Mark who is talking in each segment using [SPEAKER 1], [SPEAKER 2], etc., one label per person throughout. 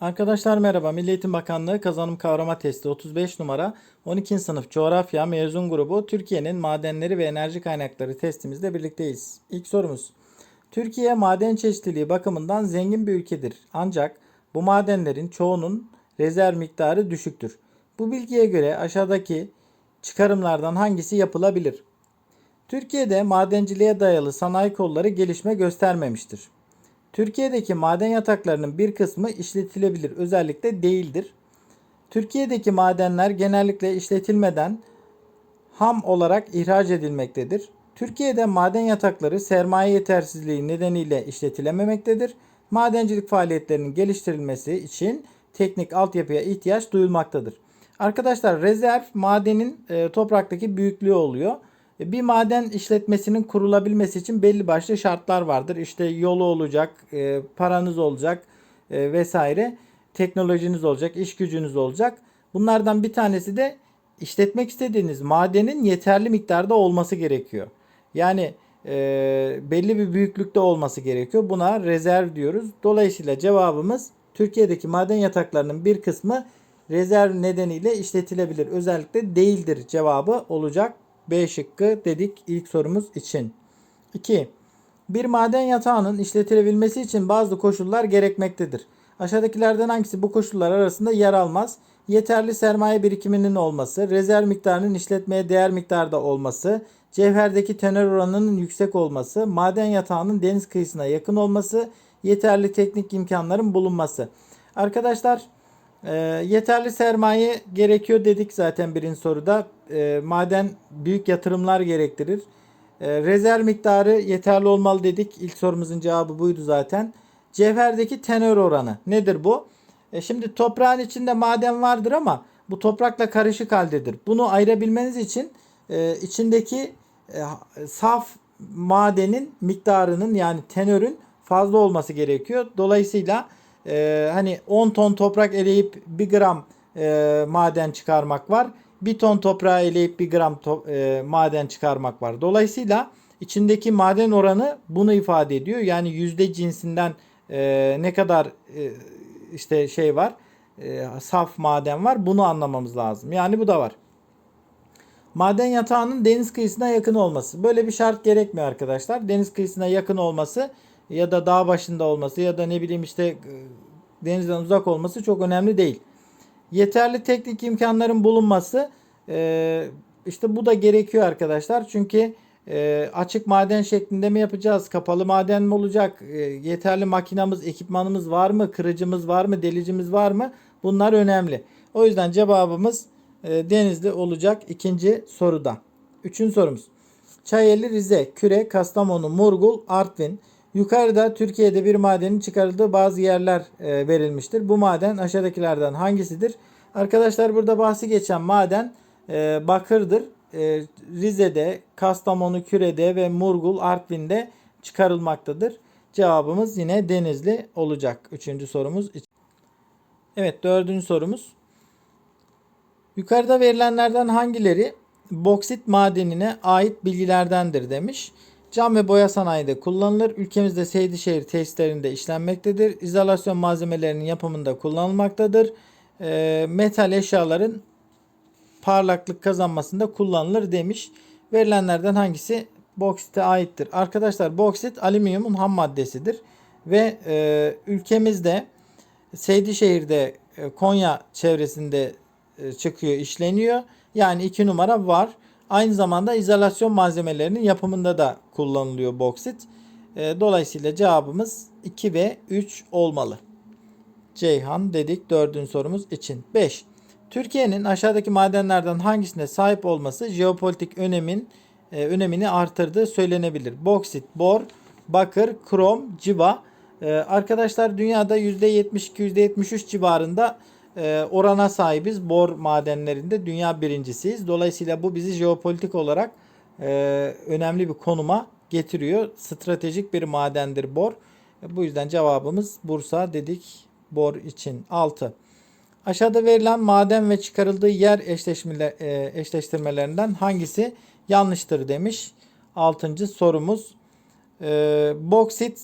[SPEAKER 1] Arkadaşlar merhaba. Milli Eğitim Bakanlığı kazanım kavrama testi 35 numara 12. sınıf coğrafya mezun grubu Türkiye'nin madenleri ve enerji kaynakları testimizde birlikteyiz. İlk sorumuz. Türkiye maden çeşitliliği bakımından zengin bir ülkedir. Ancak bu madenlerin çoğunun rezerv miktarı düşüktür. Bu bilgiye göre aşağıdaki çıkarımlardan hangisi yapılabilir? Türkiye'de madenciliğe dayalı sanayi kolları gelişme göstermemiştir. Türkiye'deki maden yataklarının bir kısmı işletilebilir özellikle değildir. Türkiye'deki madenler genellikle işletilmeden ham olarak ihraç edilmektedir. Türkiye'de maden yatakları sermaye yetersizliği nedeniyle işletilememektedir. Madencilik faaliyetlerinin geliştirilmesi için teknik altyapıya ihtiyaç duyulmaktadır. Arkadaşlar rezerv madenin e, topraktaki büyüklüğü oluyor. E, Bir maden işletmesinin kurulabilmesi için belli başlı şartlar vardır. İşte yolu olacak, e, paranız olacak e, vesaire. Teknolojiniz olacak, iş gücünüz olacak. Bunlardan bir tanesi de işletmek istediğiniz madenin yeterli miktarda olması gerekiyor. Yani belli bir büyüklükte olması gerekiyor. Buna rezerv diyoruz. Dolayısıyla cevabımız Türkiye'deki maden yataklarının bir kısmı rezerv nedeniyle işletilebilir. Özellikle değildir cevabı olacak. B şıkkı dedik ilk sorumuz için. 2. Bir maden yatağının işletilebilmesi için bazı koşullar gerekmektedir. Aşağıdakilerden hangisi bu koşullar arasında yer almaz? Yeterli sermaye birikiminin olması, rezerv miktarının işletmeye değer miktarda olması, cevherdeki tenör oranının yüksek olması, maden yatağının deniz kıyısına yakın olması, yeterli teknik imkanların bulunması. Arkadaşlar e, yeterli sermaye gerekiyor dedik zaten birinci soruda. E, maden büyük yatırımlar gerektirir. E, rezerv miktarı yeterli olmalı dedik. İlk sorumuzun cevabı buydu zaten. Cevherdeki tenör oranı nedir bu? E, şimdi toprağın içinde maden vardır ama bu toprakla karışık haldedir. Bunu ayırabilmeniz için e, içindeki e, saf madenin miktarının yani tenörün fazla olması gerekiyor. Dolayısıyla e, hani 10 ton toprak eleyip 1 gram e, maden çıkarmak var. 1 ton toprağı eleyip 1 gram to- e, maden çıkarmak var. Dolayısıyla içindeki maden oranı bunu ifade ediyor. Yani yüzde cinsinden e, ne kadar e, işte şey var e, saf maden var bunu anlamamız lazım. Yani bu da var. Maden yatağının deniz kıyısına yakın olması. Böyle bir şart gerekmiyor arkadaşlar. Deniz kıyısına yakın olması ya da dağ başında olması ya da ne bileyim işte e, denizden uzak olması çok önemli değil. Yeterli teknik imkanların bulunması e, işte bu da gerekiyor arkadaşlar. Çünkü e, açık maden şeklinde mi yapacağız? Kapalı maden mi olacak? E, yeterli makinamız, ekipmanımız var mı? Kırıcımız var mı? Delicimiz var mı? Bunlar önemli. O yüzden cevabımız e, Denizli olacak ikinci soruda. Üçüncü sorumuz. Çayeli, Rize, Küre, Kastamonu, Murgul, Artvin. Yukarıda Türkiye'de bir madenin çıkarıldığı bazı yerler e, verilmiştir. Bu maden aşağıdakilerden hangisidir? Arkadaşlar burada bahsi geçen maden e, bakırdır. E, Rize'de, Kastamonu, Küre'de ve Murgul, Artvin'de çıkarılmaktadır. Cevabımız yine Denizli olacak. Üçüncü sorumuz. Evet dördüncü sorumuz. Yukarıda verilenlerden hangileri boksit madenine ait bilgilerdendir demiş. Cam ve boya sanayide kullanılır. Ülkemizde Seydişehir tesislerinde işlenmektedir. İzolasyon malzemelerinin yapımında kullanılmaktadır. E, metal eşyaların parlaklık kazanmasında kullanılır demiş. Verilenlerden hangisi boksite aittir? Arkadaşlar boksit alüminyumun ham maddesidir. Ve e, ülkemizde Seydişehir'de e, Konya çevresinde e, çıkıyor, işleniyor. Yani iki numara var. Aynı zamanda izolasyon malzemelerinin yapımında da kullanılıyor boksit. E, Dolayısıyla cevabımız 2 ve 3 olmalı. Ceyhan dedik dördüncü sorumuz için. 5. Türkiye'nin aşağıdaki madenlerden hangisine sahip olması jeopolitik önemin e, önemini artırdığı söylenebilir. Boksit, bor, bakır, krom, civa. E, arkadaşlar dünyada %72-%73 civarında e, orana sahibiz. Bor madenlerinde dünya birincisiyiz. Dolayısıyla bu bizi jeopolitik olarak e, önemli bir konuma getiriyor. Stratejik bir madendir bor. Bu yüzden cevabımız Bursa dedik bor için. 6. Aşağıda verilen maden ve çıkarıldığı yer eşleşmele, e, eşleştirmelerinden hangisi yanlıştır demiş. 6. sorumuz. E, boksit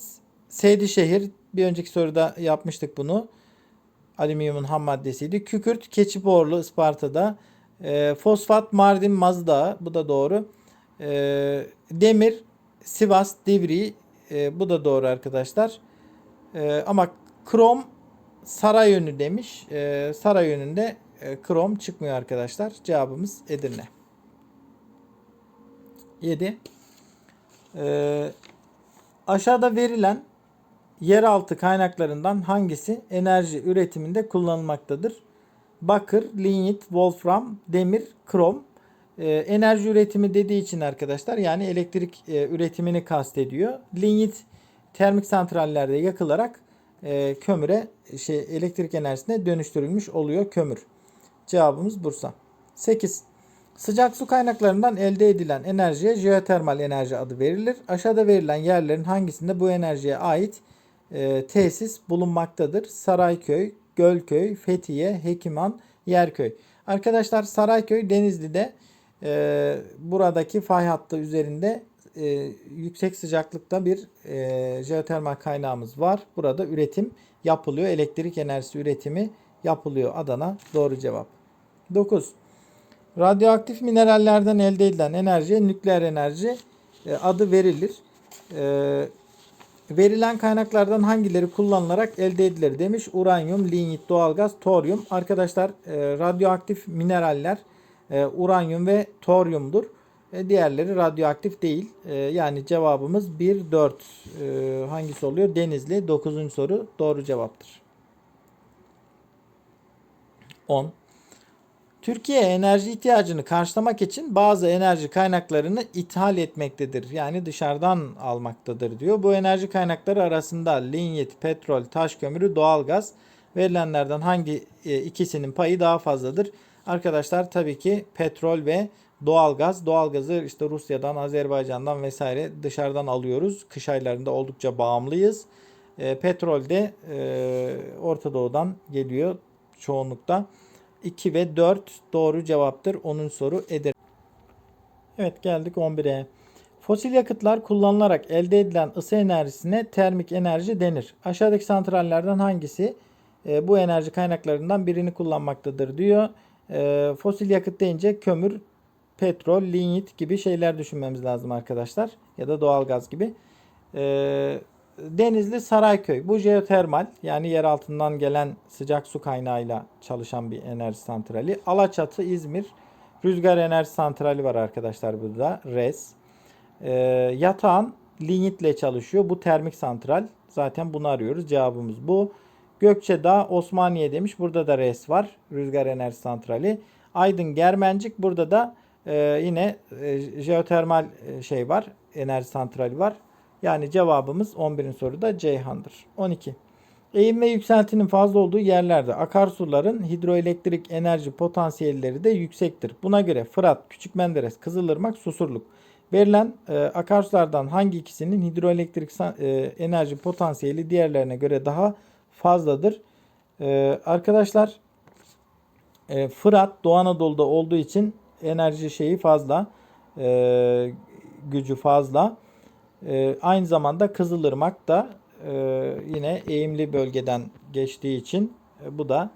[SPEAKER 1] Seydişehir bir önceki soruda yapmıştık bunu. Alüminyumun ham maddesiydi. Kükürt Keçiporlu Isparta'da. E, fosfat Mardin Mazda bu da doğru. E, demir Sivas Divri e, bu da doğru arkadaşlar. E, ama krom saray yönü demiş. E, saray yönünde e, krom çıkmıyor arkadaşlar. Cevabımız Edirne. 7. E, aşağıda verilen yeraltı kaynaklarından hangisi enerji üretiminde kullanılmaktadır? Bakır, lignit, wolfram, demir, krom. Ee, enerji üretimi dediği için arkadaşlar yani elektrik e, üretimini kastediyor. Lignit termik santrallerde yakılarak e, kömüre şey elektrik enerjisine dönüştürülmüş oluyor kömür. Cevabımız Bursa. 8. Sıcak su kaynaklarından elde edilen enerjiye jeotermal enerji adı verilir. Aşağıda verilen yerlerin hangisinde bu enerjiye ait e, tesis bulunmaktadır? Sarayköy, Gölköy, Fethiye, Hekiman, Yerköy. Arkadaşlar Sarayköy Denizli'de e, buradaki fay hattı üzerinde e, yüksek sıcaklıkta bir e, jeotermal kaynağımız var. Burada üretim yapılıyor. Elektrik enerjisi üretimi yapılıyor. Adana doğru cevap. 9. Radyoaktif minerallerden elde edilen enerjiye nükleer enerji e, adı verilir. E, verilen kaynaklardan hangileri kullanılarak elde edilir demiş. Uranyum, lignit, doğalgaz, toryum. Arkadaşlar e, radyoaktif mineraller e, uranyum ve toryumdur. E, diğerleri radyoaktif değil. E, yani cevabımız 1, 4. E, hangisi oluyor? Denizli. 9. soru doğru cevaptır. 10. Türkiye enerji ihtiyacını karşılamak için bazı enerji kaynaklarını ithal etmektedir. Yani dışarıdan almaktadır diyor. Bu enerji kaynakları arasında linyit, petrol, taş kömürü, doğalgaz verilenlerden hangi e, ikisinin payı daha fazladır? Arkadaşlar tabii ki petrol ve doğalgaz. Doğalgazı işte Rusya'dan, Azerbaycan'dan vesaire dışarıdan alıyoruz. Kış aylarında oldukça bağımlıyız. E, petrol de e, Orta Doğu'dan geliyor çoğunlukta. 2 ve 4 doğru cevaptır. 10. soru Edir. Evet geldik 11'e. Fosil yakıtlar kullanılarak elde edilen ısı enerjisine termik enerji denir. Aşağıdaki santrallerden hangisi e, bu enerji kaynaklarından birini kullanmaktadır diyor. E, fosil yakıt deyince kömür, petrol, lignit gibi şeyler düşünmemiz lazım arkadaşlar. Ya da doğalgaz gibi. E, Denizli Sarayköy. Bu jeotermal yani yer altından gelen sıcak su kaynağıyla çalışan bir enerji santrali. Alaçatı İzmir rüzgar enerji santrali var arkadaşlar burada. RES. E, yatağın lignitle çalışıyor. Bu termik santral. Zaten bunu arıyoruz. Cevabımız bu. Gökçedağ Osmaniye demiş. Burada da RES var. Rüzgar enerji santrali. Aydın Germencik. Burada da e, yine e, jeotermal e, şey var. Enerji santrali var. Yani cevabımız 11. soruda Ceyhan'dır. 12. Eğim ve yükseltinin fazla olduğu yerlerde akarsuların hidroelektrik enerji potansiyelleri de yüksektir. Buna göre Fırat, Küçük Menderes, Kızılırmak, Susurluk. Verilen e, akarsulardan hangi ikisinin hidroelektrik e, enerji potansiyeli diğerlerine göre daha fazladır? E, arkadaşlar e, Fırat Doğu Anadolu'da olduğu için enerji şeyi fazla. E, gücü fazla. E, aynı zamanda Kızılırmak da e, yine eğimli bölgeden geçtiği için e, bu da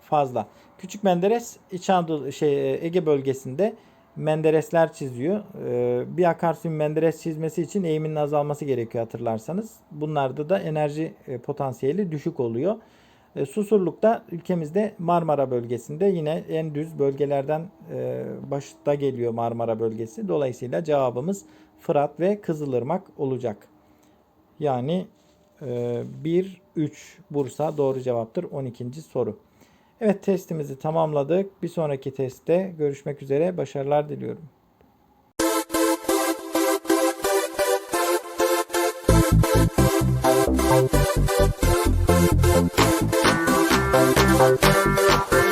[SPEAKER 1] fazla. Küçük Menderes İç Anadolu şey Ege bölgesinde menderesler çiziyor. E, bir akarsuyun menderes çizmesi için eğiminin azalması gerekiyor hatırlarsanız. Bunlarda da enerji e, potansiyeli düşük oluyor. E, Susurluk'ta ülkemizde Marmara bölgesinde yine en düz bölgelerden e, başta geliyor Marmara bölgesi. Dolayısıyla cevabımız Fırat ve Kızılırmak olacak. Yani 1, e, 3 Bursa doğru cevaptır 12. soru. Evet testimizi tamamladık. Bir sonraki testte görüşmek üzere. Başarılar diliyorum. Thank you.